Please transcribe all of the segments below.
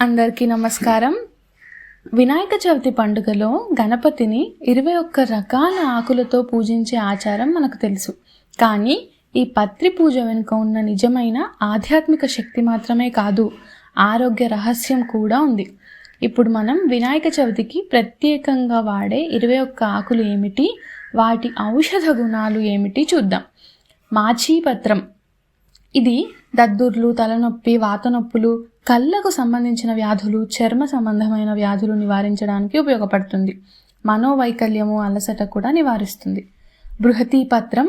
అందరికీ నమస్కారం. వినాయక చవితి పండుగలో గణపతిని ఇరవై ఒక్క రకాల ఆకులతో పూజించే ఆచారం మనకు తెలుసు. కానీ ఈ పత్రి పూజ వెనుక ఉన్న నిజమైన ఆధ్యాత్మిక శక్తి మాత్రమే కాదు ఆరోగ్య రహస్యం కూడా ఉంది. ఇప్పుడు మనం వినాయక చవితికి ప్రత్యేకంగా వాడే ఇరవై ఒక్క ఆకులు ఏమిటి? వాటి ఔషధ గుణాలు ఏమిటి చూద్దాం. మాచీపత్రం. ఇది దద్దుర్లు తలనొప్పి వాత నొప్పులు కళ్ళకు సంబంధించిన వ్యాధులు చర్మ సంబంధమైన వ్యాధులు నివారించడానికి ఉపయోగపడుతుంది. మనోవైకల్యము అలసట కూడా నివారిస్తుంది. బృహతీ పత్రం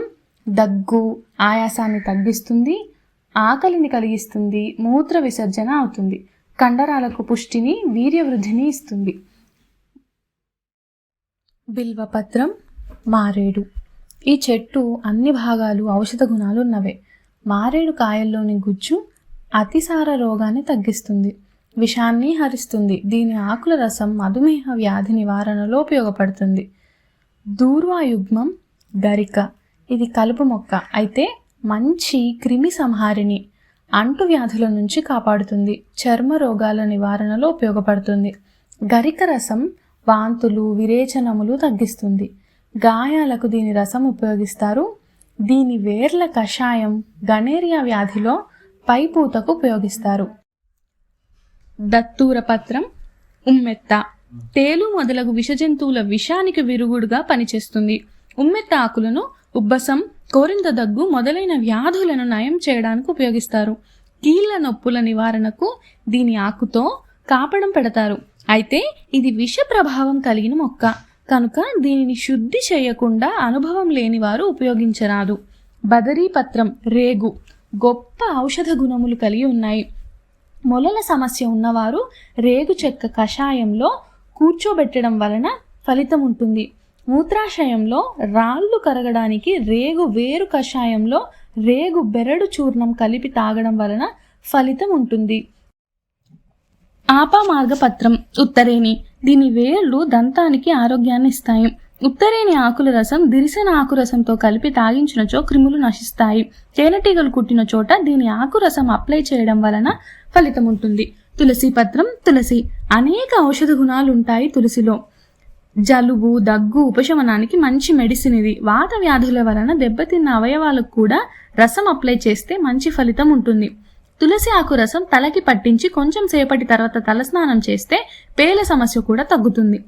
దగ్గు ఆయాసాన్ని తగ్గిస్తుంది ఆకలిని కలిగిస్తుంది మూత్ర విసర్జన అవుతుంది. కండరాలకు పుష్టిని వీర్యవృద్ధిని ఇస్తుంది. బిల్వపత్రం మారేడు. ఈ చెట్టు అన్ని భాగాలు ఔషధ గుణాలు ఉన్నవే. మారేడు కాయల్లోని గుజ్జు అతిసార రోగాన్ని తగ్గిస్తుంది. విషాన్ని హరిస్తుంది. దీని ఆకుల రసం మధుమేహ వ్యాధి నివారణలో ఉపయోగపడుతుంది. దూర్వాయుగ్మం గరిక. ఇది కలుపు మొక్క. అయితే మంచి క్రిమి సంహారిణి అంటు వ్యాధుల నుంచి కాపాడుతుంది. చర్మ రోగాల నివారణలో ఉపయోగపడుతుంది. గరిక రసం వాంతులు విరేచనములు తగ్గిస్తుంది. గాయాలకు దీని రసం ఉపయోగిస్తారు. దీని వేర్ల కషాయం గనేరియా వ్యాధిలో పైపూతకు ఉపయోగిస్తారు. దత్తూర పత్రం ఉమ్మెత్త. తేలు మొదలగు విషజంతువుల విషానికి విరుగుడుగా పనిచేస్తుంది. ఉమ్మెత్త ఆకులను ఉబ్బసం కోరింత దగ్గు మొదలైన వ్యాధులను నయం చేయడానికి ఉపయోగిస్తారు. కీళ్ళ నొప్పుల నివారణకు దీని ఆకుతో కాపడం పెడతారు. అయితే ఇది విష ప్రభావం కలిగిన మొక్క. కనుక దీనిని శుద్ధి చేయకుండా అనుభవం లేని వారు ఉపయోగించరాదు. బదరీ పత్రం రేగు. గొప్ప ఔషధ గుణములు కలిగి ఉన్నాయి. మొలల సమస్య ఉన్నవారు రేగు చెక్క కషాయంలో కూర్చోబెట్టడం వలన ఫలితం ఉంటుంది. మూత్రాశయంలో రాళ్ళు కరగడానికి రేగు వేరు కషాయంలో రేగు బెరడు చూర్ణం కలిపి తాగడం వలన ఫలితం ఉంటుంది. ఆపామార్గ మార్గపత్రం ఉత్తరేణి. దీని వేర్లు దంతానికి ఆరోగ్యాన్ని ఇస్తాయి. ఉత్తరేణి ఆకుల రసం దిరిసిన ఆకు రసంతో కలిపి తాగించినచో క్రిములు నశిస్తాయి. తేనెటీగలు కుట్టిన చోట దీని ఆకు రసం అప్లై చేయడం వలన ఫలితం ఉంటుంది తులసి పత్రం తులసి. అనేక ఔషధ గుణాలు ఉంటాయి తులసిలో. జలుబు దగ్గు ఉపశమనానికి మంచి మెడిసిన్ ఇది. వాత వ్యాధుల వలన దెబ్బతిన్న అవయవాలకు కూడా రసం అప్లై చేస్తే మంచి ఫలితం ఉంటుంది తులసి ఆకు రసం తలకి పట్టించి కొంచెం సేపటి తర్వాత తలస్నానం చేస్తే పేల సమస్య కూడా తగ్గుతుంది.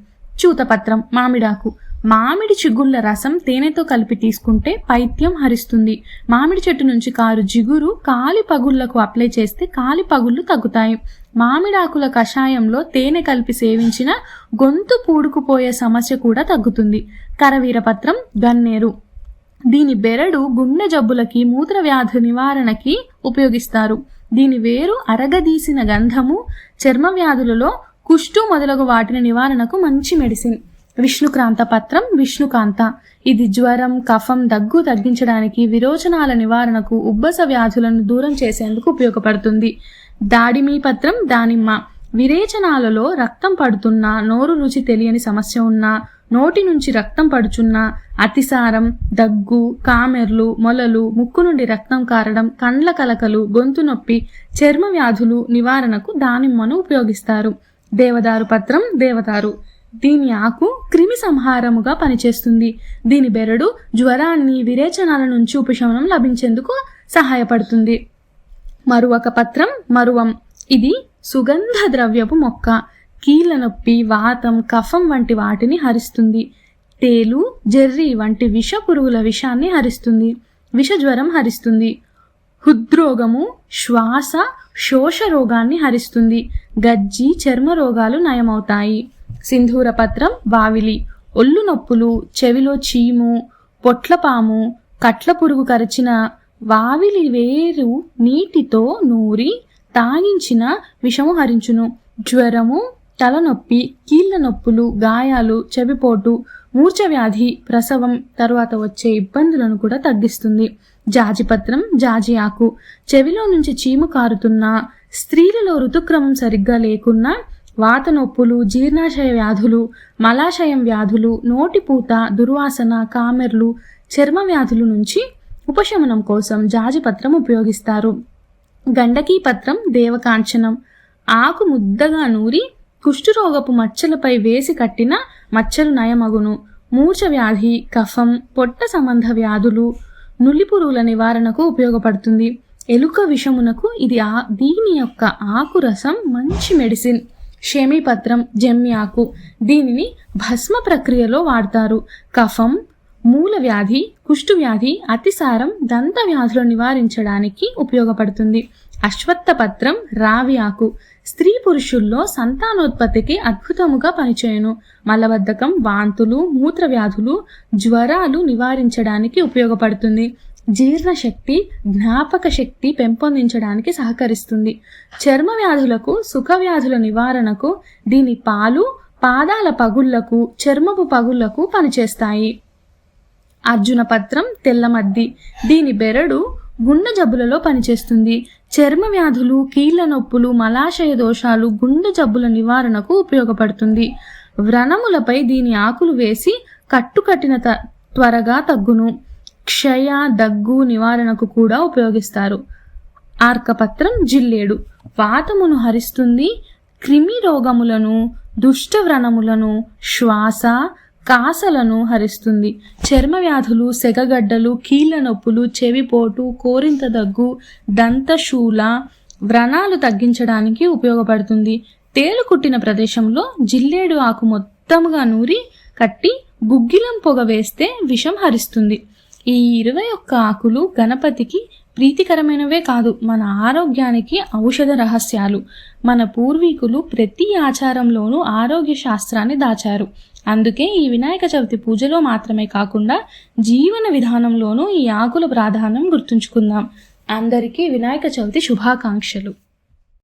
చూతపత్రం మామిడాకు. మామిడి చిగుళ్ళ రసం తేనెతో కలిపి తీసుకుంటే పైత్యం హరిస్తుంది. మామిడి చెట్టు నుంచి కారు జిగురు కాలి పగుళ్ళకు అప్లై చేస్తే కాలి పగుళ్ళు తగ్గుతాయి. మామిడాకుల కషాయంలో తేనె కలిపి సేవించిన గొంతు పూడుకుపోయే సమస్య కూడా తగ్గుతుంది. కరవీరపత్రం గన్నేరు. దీని బెరడు గుండె జబ్బులకి మూత్ర వ్యాధి నివారణకి ఉపయోగిస్తారు. దీని వేరు అరగదీసిన గంధము చర్మ వ్యాధులలో కుష్టు మొదలగు వాటిని నివారణకు మంచి మెడిసిన్. విష్ణుక్రాంత పత్రం విష్ణుకాంత. ఇది జ్వరం కఫం దగ్గు తగ్గించడానికి విరోచనాల నివారణకు ఉబ్బస వ్యాధులను దూరం చేసేందుకు ఉపయోగపడుతుంది. దాడిమీ పత్రం దానిమ్మ. విరేచనాలలో రక్తం పడుతున్నా నోరు రుచి తెలియని సమస్య ఉన్నా నోటి నుంచి రక్తం పడుచున్న అతిసారం దగ్గు కామెర్లు మొలలు ముక్కు నుండి రక్తం కారడం కండ్ల కలకలు గొంతు నొప్పి చర్మ వ్యాధులు నివారణకు దానిమ్మను ఉపయోగిస్తారు. దేవదారు పత్రం దేవదారు. దీని ఆకు క్రిమి సంహారముగా పనిచేస్తుంది. దీని బెరడు జ్వరాన్ని విరేచనాల నుంచి ఉపశమనం లభించేందుకు సహాయపడుతుంది. మరువక పత్రం మరువం. ఇది సుగంధ ద్రవ్యపు మొక్క. కీళ్ళ నొప్పి వాతం కఫం వంటి వాటిని హరిస్తుంది. తేలు జెర్రీ వంటి విష పురుగుల విషాన్ని హరిస్తుంది. విషజ్వరం హరిస్తుంది. హృద్రోగము శ్వాస శోష రోగాన్ని హరిస్తుంది. గజ్జి చర్మ రోగాలు నయమవుతాయి. సింధూరపత్రం వావిలి. ఒళ్ళు నొప్పులు చెవిలో చీము పొట్లపాము కట్ల పురుగు కరిచిన వావిలి వేరు నీటితో నూరి తాగించిన విషము హరించును. జ్వరము తలనొప్పి కీళ్ళ నొప్పులు గాయాలు చెవిపోటు మూర్ఛ వ్యాధి ప్రసవం తరువాత వచ్చే ఇబ్బందులను కూడా తగ్గిస్తుంది. జాజిపత్రం జాజి ఆకు. చెవిలో నుంచి చీము కారుతున్నా స్త్రీలలో ఋతుక్రమం సరిగ్గా లేకున్నా వాత నొప్పులు జీర్ణాశయ వ్యాధులు మలాశయం వ్యాధులు నోటిపూత దుర్వాసన కామెర్లు చర్మ వ్యాధుల నుంచి ఉపశమనం కోసం జాజిపత్రం ఉపయోగిస్తారు. గండకీ పత్రం దేవకాంచనం. ఆకు ముద్దగా నూరి కుష్ఠరోగపు మచ్చలపై వేసి కట్టిన మచ్చలు నయమగును. మూర్ఛ వ్యాధి కఫం పొట్ట సంబంధ వ్యాధులు నులిపురుగుల నివారణకు ఉపయోగపడుతుంది. ఎలుక విషమునకు ఇది ఆ దీని యొక్క ఆకు రసం మంచి మెడిసిన్. షమీపత్రం జమ్మి ఆకు దీనిని భస్మ ప్రక్రియలో వాడతారు. కఫం మూల వ్యాధి కుష్టు వ్యాధి అతిసారం దంత వ్యాధులు నివారించడానికి ఉపయోగపడుతుంది. అశ్వత్థ పత్రం రావి ఆకు. స్త్రీ పురుషుల్లో సంతానోత్పత్తికి అద్భుతముగా పనిచేయును. మలబద్ధకం వాంతులు మూత్ర వ్యాధులు జ్వరాలు నివారించడానికి ఉపయోగపడుతుంది. జీర్ణశక్తి జ్ఞాపక శక్తి పెంపొందించడానికి సహకరిస్తుంది. చర్మ వ్యాధులకు సుఖ వ్యాధుల నివారణకు దీని పాలు పాదాల పగుళ్ళకు చర్మపు పగుళ్ళకు పనిచేస్తాయి. అర్జున పత్రం తెల్లమద్ది దీని బెరడు గుండె జబ్బులలో పనిచేస్తుంది. చర్మ వ్యాధులు కీళ్ళ నొప్పులు మలాశయ దోషాలు గుండె జబ్బుల నివారణకు ఉపయోగపడుతుంది. వ్రణములపై దీని ఆకులు వేసి కట్టుకట్టిన త్వరగా తగ్గును. క్షయ దగ్గు నివారణకు కూడా ఉపయోగిస్తారు. ఆర్కపత్రం జిల్లేడు. వాతమును హరిస్తుంది క్రిమి రోగములను దుష్ట వ్రణములను శ్వాస కాసలను హరిస్తుంది. చర్మ వ్యాధులు సెగగడ్డలు కీళ్ళ నొప్పులు చెవిపోటు కోరింత దగ్గు దంతశూల వ్రణాలు తగ్గించడానికి ఉపయోగపడుతుంది. తేలు కుట్టిన ప్రదేశంలో జిల్లేడు ఆకు మొత్తముగా నూరి కట్టి గుగ్గిలం పొగ వేస్తే విషం హరిస్తుంది. ఈ ఇరవై ఒక్క ఆకులు గణపతికి ప్రీతికరమైనవే కాదు మన ఆరోగ్యానికి ఔషధ రహస్యాలు. మన పూర్వీకులు ప్రతి ఆచారంలోనూ ఆరోగ్య శాస్త్రాన్ని దాచారు. అందుకే ఈ వినాయక చవితి పూజలో మాత్రమే కాకుండా జీవన విధానంలోనూ ఈ ఆకుల ప్రాధాన్యం గుర్తుంచుకుందాం. అందరికీ వినాయక చవితి శుభాకాంక్షలు.